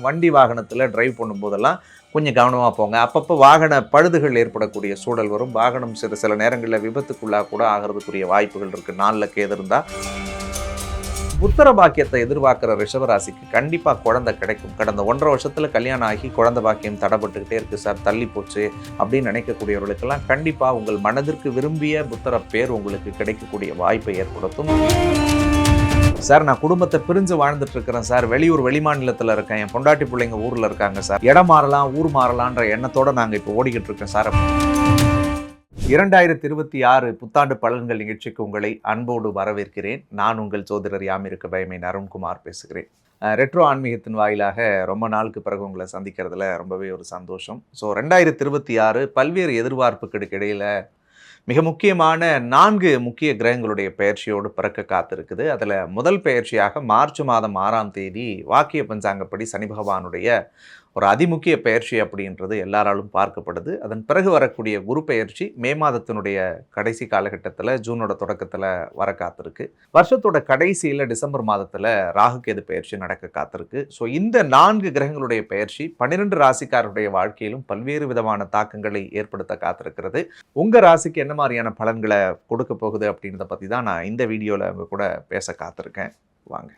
வண்டி வாகனத்தில் டிரைவ் பண்ணும்போதெல்லாம் கொஞ்சம் கவனமாக போங்க. அப்பப்போ வாகன பழுதுகள் ஏற்படக்கூடிய சூழல் வரும். வாகனம் சில சில நேரங்களில் விபத்துக்குள்ளாக கூட ஆகிறதுக்குரிய வாய்ப்புகள் இருக்குது நாளில் கேது இருந்தால் புத்திர பாக்கியத்தை எதிர்பார்க்குற ரிஷபராசிக்கு கண்டிப்பாக குழந்தை கிடைக்கும். கடந்த ஒன்றரை வருஷத்தில் கல்யாணம் ஆகி குழந்தை பாக்கியம் தடைப்பட்டுக்கிட்டே இருக்குது சார். தள்ளி போச்சு அப்படின்னு நினைக்கக்கூடியவர்களுக்கெல்லாம் கண்டிப்பாக உங்கள் மனதிற்கு விரும்பிய புத்தர பேர் உங்களுக்கு கிடைக்கக்கூடிய வாய்ப்பை ஏற்படுத்தும். சார் நான் குடும்பத்தை பிரிஞ்சு வாழ்ந்துட்டு இருக்கிறேன் சார். வெளியூர் வெளிமாநிலத்தில் இருக்கேன். என் பொண்டாட்டி பிள்ளைங்க ஊரில் இருக்காங்க சார். இடம் மாறலாம் ஊர் மாறலான்ற எண்ணத்தோடு நாங்கள் இப்போ ஓடிக்கிட்டு இருக்கோம் சார். இரண்டாயிரத்தி இருபத்தி ஆறு புத்தாண்டு பலன்கள் நிகழ்ச்சிக்கு உங்களை அன்போடு வரவேற்கிறேன். நான் உங்கள் சோதரர் யாமிருக்க பயமை அருண்குமார் பேசுகிறேன். ரெட்ரோ ஆன்மீகத்தின் வாயிலாக ரொம்ப நாளுக்கு பிறகு உங்களை சந்திக்கிறதுல ரொம்பவே ஒரு சந்தோஷம். ஸோ ரெண்டாயிரத்தி இருபத்தி ஆறு பல்வேறு எதிர்பார்ப்புகளுக்கு இடையில மிக முக்கியமான நான்கு முக்கிய கிரகங்களுடைய பெயர்ச்சியோடு பிறக்க காத்திருக்குது. அதில் முதல் பெயர்ச்சியாக மார்ச் மாதம் ஆறாம் தேதி வாக்கிய பஞ்சாங்கப்படி சனி பகவானுடைய ஒரு அதிமுக்கிய பெயர்ச்சி அப்படின்றது எல்லாராலும் பார்க்கப்படுது. அதன் பிறகு வரக்கூடிய குரு பயிற்சி மே மாதத்தினுடைய கடைசி காலகட்டத்தில் ஜூனோட தொடக்கத்தில் வர காத்திருக்கு. வருஷத்தோட கடைசியில் டிசம்பர் மாதத்தில் ராகுகேது பெயர்ச்சி நடக்க காத்திருக்கு. ஸோ இந்த நான்கு கிரகங்களுடைய பெயர்ச்சி பன்னிரெண்டு ராசிக்காரருடைய வாழ்க்கையிலும் பல்வேறு விதமான தாக்கங்களை ஏற்படுத்த காத்திருக்கிறது. உங்கள் ராசிக்கு என்ன மாதிரியான பலன்களை கொடுக்க போகுது அப்படின்றத பற்றி தான் நான் இந்த வீடியோவில் அவங்க கூட பேச காத்திருக்கேன். வாங்க.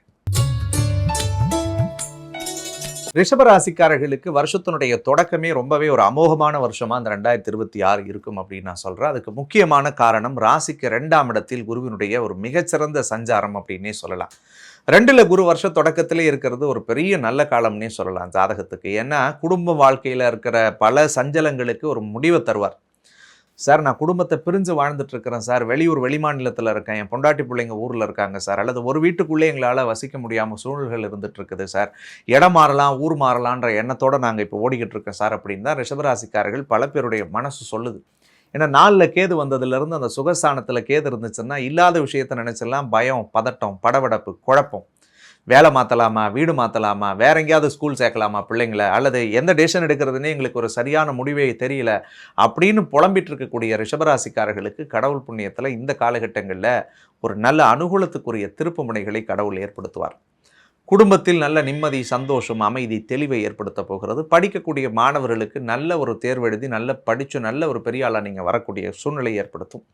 ரிஷபராசிக்காரர்களுக்கு வருஷத்தினுடைய தொடக்கமே ரொம்பவே ஒரு அமோகமான வருஷமா அந்த ரெண்டாயிரத்தி இருபத்தி ஆறு இருக்கும் அப்படின்னு நான் சொல்றேன். அதுக்கு முக்கியமான காரணம் ராசிக்கு ரெண்டாம் இடத்தில் குருவினுடைய ஒரு மிகச்சிறந்த சஞ்சாரம் அப்படின்னே சொல்லலாம். ரெண்டுல குரு வருஷ தொடக்கத்திலே இருக்கிறது ஒரு பெரிய நல்ல காலம்னே சொல்லலாம் ஜாதகத்துக்கு. ஏன்னா குடும்ப வாழ்க்கையில இருக்கிற பல சஞ்சலங்களுக்கு ஒரு முடிவை தருவார். சார் நான் குடும்பத்தை பிரிஞ்சு வாழ்ந்துட்டு இருக்கிறேன் சார். வெளியூர் வெளிமாநிலத்தில் இருக்கேன். என் பொண்டாட்டி பிள்ளைங்க ஊரில் இருக்காங்க சார். அல்லது ஒரு வீட்டுக்குள்ளே எங்களால் வசிக்க முடியாமல் சூழல்கள் இருந்துட்டு இருக்குது சார். இடம் மாறலாம் ஊர் மாறலான்ற எண்ணத்தோடு நாங்கள் இப்போ ஓடிக்கிட்டு இருக்கோம் சார் அப்படின்னு தான் ரிஷபராசிக்காரர்கள் பல பேருடைய மனசு சொல்லுது. ஏன்னா நாலில் கேது வந்ததுலேருந்து அந்த சுகஸ்தானத்தில் கேது இருந்துச்சுன்னா இல்லாத விஷயத்தை நினச்செல்லாம் பயம் பதட்டம் படபடப்பு குழப்பம். வேலை மாற்றலாமா வீடு மாற்றலாமா வேற எங்கேயாவது ஸ்கூல் சேர்க்கலாமா பிள்ளைங்கள? அல்லது எந்த டெசிஷன் எடுக்கிறதுனே எங்களுக்கு ஒரு சரியான முடிவே தெரியல அப்படின்னு புலம்பிட்டு இருக்கக்கூடிய ரிஷபராசிக்காரர்களுக்கு கடவுள் புண்ணியத்தில் இந்த காலகட்டங்களில் ஒரு நல்ல அனுகூலத்துக்குரிய திருப்பு முனைகளை கடவுள் ஏற்படுத்துவார். குடும்பத்தில் நல்ல நிம்மதி சந்தோஷம் அமைதி தெளிவை ஏற்படுத்த போகிறது. படிக்கக்கூடிய மாணவர்களுக்கு நல்ல ஒரு தேர்வு எழுதி நல்ல படித்து நல்ல ஒரு பெரிய ஆளாக நீங்கள் வரக்கூடிய சூழ்நிலை ஏற்படுத்தும்.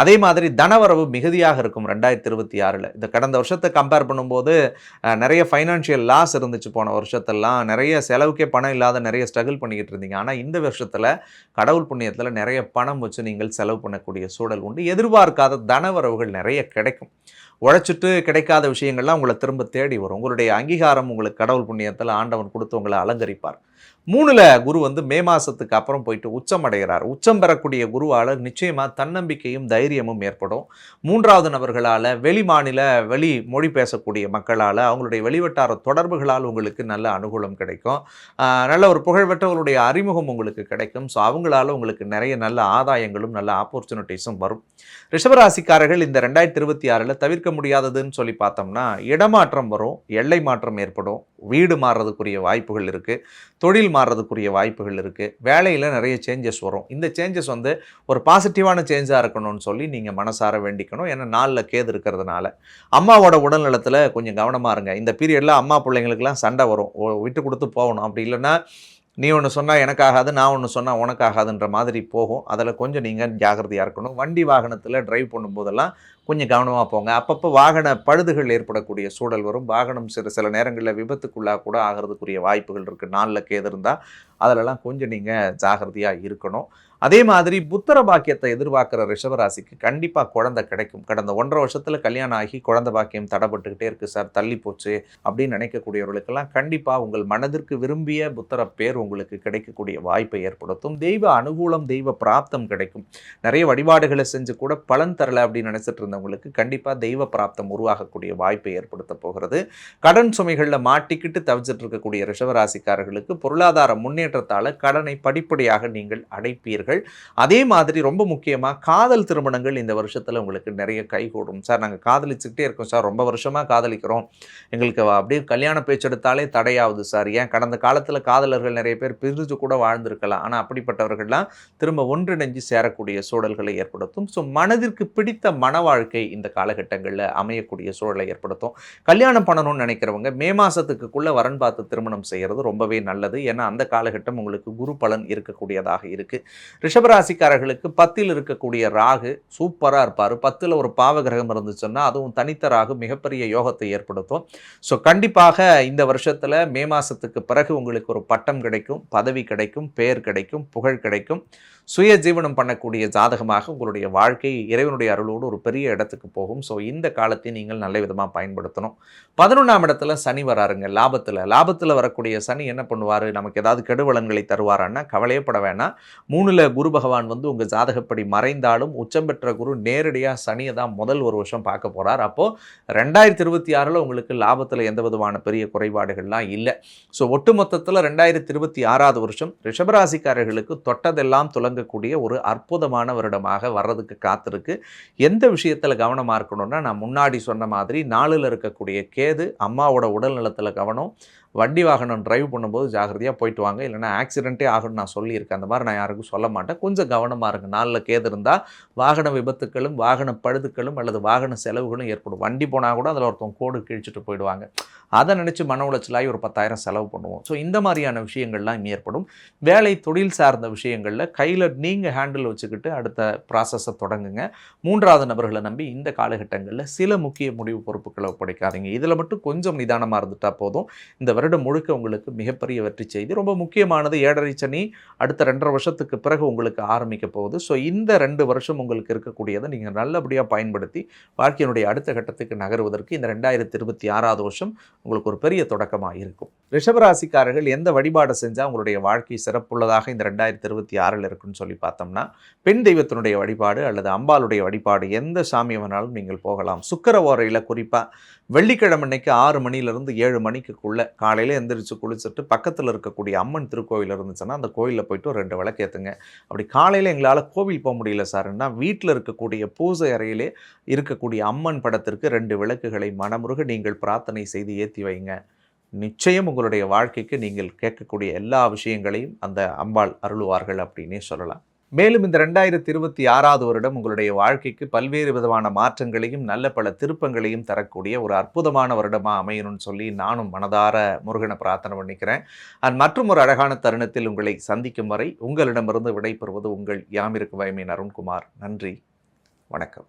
அதே மாதிரி தனவரவு மிகுதியாக இருக்கும் ரெண்டாயிரத்தி இருபத்தி ஆறில். இந்த கடந்த வருஷத்தை கம்பேர் பண்ணும்போது நிறைய ஃபைனான்ஷியல் லாஸ் இருந்துச்சு போன வருஷத்தெல்லாம். நிறைய செலவுக்கே பணம் இல்லாத நிறைய ஸ்ட்ரகிள் பண்ணிக்கிட்டு இருந்தீங்க. ஆனால் இந்த வருஷத்தில் கடவுள் புண்ணியத்தில் நிறைய பணம் வச்சு நீங்கள் செலவு பண்ணக்கூடிய சூழல் உண்டு. எதிர்பார்க்காத தனவரவுகள் நிறைய கிடைக்கும். உழைச்சிட்டு கிடைக்காத விஷயங்கள்லாம் உங்களை திரும்ப தேடி வரும். உங்களுடைய அங்கீகாரம் உங்களுக்கு கடவுள் புண்ணியத்தில் ஆண்டவன் கொடுத்து உங்களை அலங்கரிப்பார். மூணில் குரு வந்து மே மாதத்துக்கு அப்புறம் போயிட்டு உச்சம் அடைகிறார். உச்சம் பெறக்கூடிய குருவால் நிச்சயமாக தன்னம்பிக்கையும் தைரியமும் ஏற்படும். மூன்றாவது நபர்களால் வெளி மாநில வெளி மொழி பேசக்கூடிய மக்களால் அவங்களுடைய வெளிவட்டார தொடர்புகளால் உங்களுக்கு நல்ல அனுகூலம் கிடைக்கும். நல்ல ஒரு புகழ்பெற்றவர்களுடைய அறிமுகம் உங்களுக்கு கிடைக்கும். ஸோ அவங்களால உங்களுக்கு நிறைய நல்ல ஆதாயங்களும் நல்ல ஆப்பர்ச்சுனிட்டிஸும் வரும். ரிஷபராசிக்காரர்கள் இந்த ரெண்டாயிரத்தி இருபத்தி ஆறில் தவிர்க்க முடியாததுன்னு சொல்லி பார்த்தோம்னா இடமாற்றம் வரும் எல்லை மாற்றம் ஏற்படும் வீடு மாறுறதுக்குரிய வாய்ப்புகள் இருக்குது தொழில் மாறுறதுக்குரிய வாய்ப்புகள் இருக்குது வேலையில் நிறைய சேஞ்சஸ் வரும். இந்த சேஞ்சஸ் வந்து ஒரு பாசிட்டிவான சேஞ்சாக இருக்கணும்னு சொல்லி நீங்கள் மனசார வேண்டிக்கணும். ஏன்னா நாளில் கேது இருக்கிறதுனால. அம்மாவோட உடல்நலத்தில் கொஞ்சம் கவனமாக இருங்க. இந்த பீரியடில் அம்மா பிள்ளைங்களுக்கெல்லாம் சண்டை வரும். ஓ- விட்டு கொடுத்து போகணும். அப்படி இல்லைன்னா நீ ஒன்று சொன்னால் எனக்காகாது நான் ஒன்று சொன்னால் உனக்காகாதுன்ற மாதிரி போகும். அதில் கொஞ்சம் நீங்கள் ஜாகிரதையாக இருக்கணும். வண்டி வாகனத்தில் டிரைவ் பண்ணும்போதெல்லாம் கொஞ்சம் கவனமாக போங்க. அப்பப்போ வாகன பழுதுகள் ஏற்படக்கூடிய சூழல் வரும். வாகனம் சில சில நேரங்களில் விபத்துக்குள்ளாக கூட ஆகிறதுக்குரிய வாய்ப்புகள் இருக்குது நாளில் கேது இருந்தால் அதிலெல்லாம் கொஞ்சம் நீங்கள் ஜாகிரதையாக இருக்கணும். அதே மாதிரி புத்திர பாக்கியத்தை எதிர்பார்க்குற ரிஷபராசிக்கு கண்டிப்பாக குழந்தை கிடைக்கும். கடந்த ஒன்றரை வருஷத்தில் கல்யாணம் ஆகி குழந்தை பாக்கியம் தடைப்பட்டுக்கிட்டே இருக்குது சார். தள்ளி போச்சு அப்படின்னு நினைக்கக்கூடியவர்களுக்கெல்லாம் கண்டிப்பாக உங்கள் மனதிற்கு விரும்பிய புத்திர பேர் உங்களுக்கு கிடைக்கக்கூடிய வாய்ப்பை ஏற்படுத்தும். தெய்வ அனுகூலம் தெய்வ பிராப்தம் கிடைக்கும். நிறைய வழிபாடுகளை செஞ்சு கூட பலன் தரல அப்படின்னு நினச்சிட்டு இருந்தவங்களுக்கு கண்டிப்பாக தெய்வ பிராப்தம் உருவாகக்கூடிய வாய்ப்பை ஏற்படுத்த போகிறது. கடன் சுமைகளில் மாட்டிக்கிட்டு தவிச்சிட்டு இருக்கக்கூடிய ரிஷபராசிக்காரர்களுக்கு பொருளாதார முன்னேற்றத்தால் கடனை படிப்படியாக நீங்கள் அடைப்பீர்கள். அதே மாதிரி ரொம்ப முக்கியமாக காதல் திருமணங்கள் இந்த வருஷத்தில் உங்களுக்கு நிறைய கைகூடும். சார் நாங்கள் காதலிச்சுக்கிட்டே இருக்கோம் சார். ரொம்ப வருஷமாக காதலிக்கிறோம். எங்களுக்கு அப்படியே கல்யாண பேச்செடுத்தாலே தடையாகுது சார். ஏன்? கடந்த காலத்தில் காதலர்கள் நிறைய பேர் பிரிஞ்சு கூட வாழ்ந்திருக்கலாம். ஆனால் அப்படிப்பட்டவர்கள்லாம் திரும்ப ஒன்றிணைஞ்சு சேரக்கூடிய சூழல்களை ஏற்படுத்தும். ஸோ மனதிற்கு பிடித்த மன வாழ்க்கை இந்த காலகட்டங்களில் அமையக்கூடிய சூழலை ஏற்படுத்தும். கல்யாணம் பண்ணணும்னு நினைக்கிறவங்க மே மாதத்துக்குள்ளே வரன் பார்த்து திருமணம் செய்கிறது ரொம்பவே நல்லது. ஏன்னா அந்த காலகட்டம் உங்களுக்கு குரு பலன் இருக்கக்கூடியதாக இருக்குது ரிஷபராசிக்காரர்களுக்கு பத்தில் இருக்கக்கூடிய ராகு சூப்பராக இருப்பார். பத்தில் ஒரு பாவகிரகம் இருந்துச்சுன்னா அதுவும் தனித்த ராகு மிகப்பெரிய யோகத்தை ஏற்படுத்தும். ஸோ கண்டிப்பாக இந்த வருஷத்தில் மே மாதத்துக்கு பிறகு உங்களுக்கு ஒரு பட்டம் கிடைக்கும் பதவி கிடைக்கும் பெயர் கிடைக்கும் புகழ் கிடைக்கும். சுய ஜீவனம் பண்ணக்கூடிய ஜாதகமாக உங்களுடைய வாழ்க்கை இறைவனுடைய அருளோடு ஒரு பெரிய இடத்துக்கு போகும். ஸோ இந்த காலத்தை நீங்கள் நல்ல விதமாக பயன்படுத்தணும். பதினொன்றாம் இடத்துல சனி வராருங்க லாபத்தில். லாபத்தில் வரக்கூடிய சனி என்ன பண்ணுவார்? நமக்கு ஏதாவது பலன்களை தருவாரான்னா கவலையப்பட வேணாம். மூணில் குரு பகவான் வந்து உங்கள் ஜாதகப்படி மறைந்தாலும் உச்சம் பெற்ற குரு நேரடியாக சனியை தான் முதல் ஒரு வருஷம் பார்க்க போகிறார் அப்போது ரெண்டாயிரத்தி இருபத்தி ஆறில் உங்களுக்கு லாபத்தில் எந்த விதமான பெரிய குறைபாடுகள்லாம் இல்லை. ஸோ ஒட்டுமொத்தத்தில் ரெண்டாயிரத்தி இருபத்தி ஆறாவது வருஷம் ரிஷபராசிக்காரர்களுக்கு தொட்டதெல்லாம் துலங்கக்கூடிய ஒரு அற்புதமான வருடமாக வர்றதுக்கு காத்திருக்கு. எந்த விஷயத்தில் கவனமாக இருக்கணும்னா நான் முன்னாடி சொன்ன மாதிரி நாளில் இருக்கக்கூடிய கேது அம்மாவோட உடல் நலத்தில் கவனம் வண்டி வாகனம் டிரைவ் பண்ணும்போது ஜாகிரதையாக போயிட்டு வாங்க. இல்லைனா ஆக்சிடென்ட்டே ஆகணும்னு நான் சொல்லியிருக்கேன். அந்த மாதிரி நான் யாருக்கும் சொல்ல மாட்டேன். கொஞ்சம் கவனமாக இருங்க. நாளில் கேது இருந்தால் வாகன விபத்துக்களும் வாகன பழுதுக்களும் அல்லது வாகன செலவுகளும் ஏற்படும். வண்டி போனால் கூட அதில் ஒருத்தவங்க கோடு கிழிச்சிட்டு போயிடுவாங்க. அதை நினச்சி மன உளைச்சலாகி ஒரு பத்தாயிரம் செலவு பண்ணுவோம். ஸோ இந்த மாதிரியான விஷயங்கள்லாம் ஏற்படும். வேலை தொழில் சார்ந்த விஷயங்களில் கையில் நீங்கள் ஹேண்டில் வச்சுக்கிட்டு அடுத்த ப்ராசஸை தொடங்குங்க. மூன்றாவது நபர்களை நம்பி இந்த காலகட்டங்களில் சில முக்கிய முடிவு பொறுப்புகளை ஒப்படைக்காதீங்க. இதில் மட்டும் கொஞ்சம் நிதானமாக இருந்துட்டால் போதும். இந்த வருடம் முழுக்க உங்களுக்கு மிகப்பெரிய வெற்றி செய்தி ரொம்ப முக்கியமானது ஏழரை சனி அடுத்த ரெண்டரை வருஷத்துக்கு பிறகு உங்களுக்கு ஆரம்பிக்க போகுது. ஸோ இந்த ரெண்டு வருஷம் உங்களுக்கு இருக்கக்கூடியதை நீங்கள் நல்லபடியாக பயன்படுத்தி வாழ்க்கையினுடைய அடுத்த கட்டத்துக்கு நகருவதற்கு இந்த ரெண்டாயிரத்தி இருபத்தி ஆறாவது வருஷம் உங்களுக்கு ஒரு பெரிய தொடக்கமாக இருக்கும். ரிஷபராசிக்காரர்கள் எந்த வழிபாடு செஞ்சால் உங்களுடைய வாழ்க்கை சிறப்புள்ளதாக இந்த ரெண்டாயிரத்தி இருபத்தி ஆறில் இருக்குன்னு சொல்லி பார்த்தோம்னா பெண் தெய்வத்தினுடைய வழிபாடு அல்லது அம்பாளுடைய வழிபாடு எந்த சாமி வேணாலும் நீங்கள் போகலாம். சுக்கர ஓரையில் குறிப்பாக வெள்ளிக்கிழமை அன்னைக்கு ஆறு மணிலேருந்து ஏழு மணிக்குள்ளே காலையில் எந்திரிச்சு குளிச்சுட்டு பக்கத்தில் இருக்கக்கூடிய அம்மன் திருக்கோவில் இருந்துச்சுன்னா அந்த கோயிலில் போயிட்டு ஒரு ரெண்டு விளக்கேற்றுங்க அப்படி காலையில் எங்களால் கோவில் போக முடியல சார்னா வீட்டில் இருக்கக்கூடிய பூஜை அறையிலே இருக்கக்கூடிய அம்மன் படத்திற்கு ரெண்டு விளக்குகளை மனமுருக நீங்கள் பிரார்த்தனை செய்து ஏற்றி வைங்க. நிச்சயம் உங்களுடைய வாழ்க்கைக்கு நீங்கள் கேட்கக்கூடிய எல்லா விஷயங்களையும் அந்த அம்பாள் அருளுவார்கள் அப்படின்னே சொல்லலாம். மேலும் இந்த ரெண்டாயிரத்தி இருபத்தி ஆறாவது வருடம் உங்களுடைய வாழ்க்கைக்கு பல்வேறு விதமான மாற்றங்களையும் நல்ல பல திருப்பங்களையும் தரக்கூடிய ஒரு அற்புதமான வருடமாக அமையணும்னு சொல்லி நானும் மனதார முருகனை பிரார்த்தனை பண்ணிக்கிறேன். அண்ட் மற்றும் ஒரு அழகான தருணத்தில் உங்களை சந்திக்கும் வரை உங்களிடமிருந்து விடைபெறுவது உங்கள் யாமிருக்கு வயமின் அருண்குமார். நன்றி. வணக்கம்.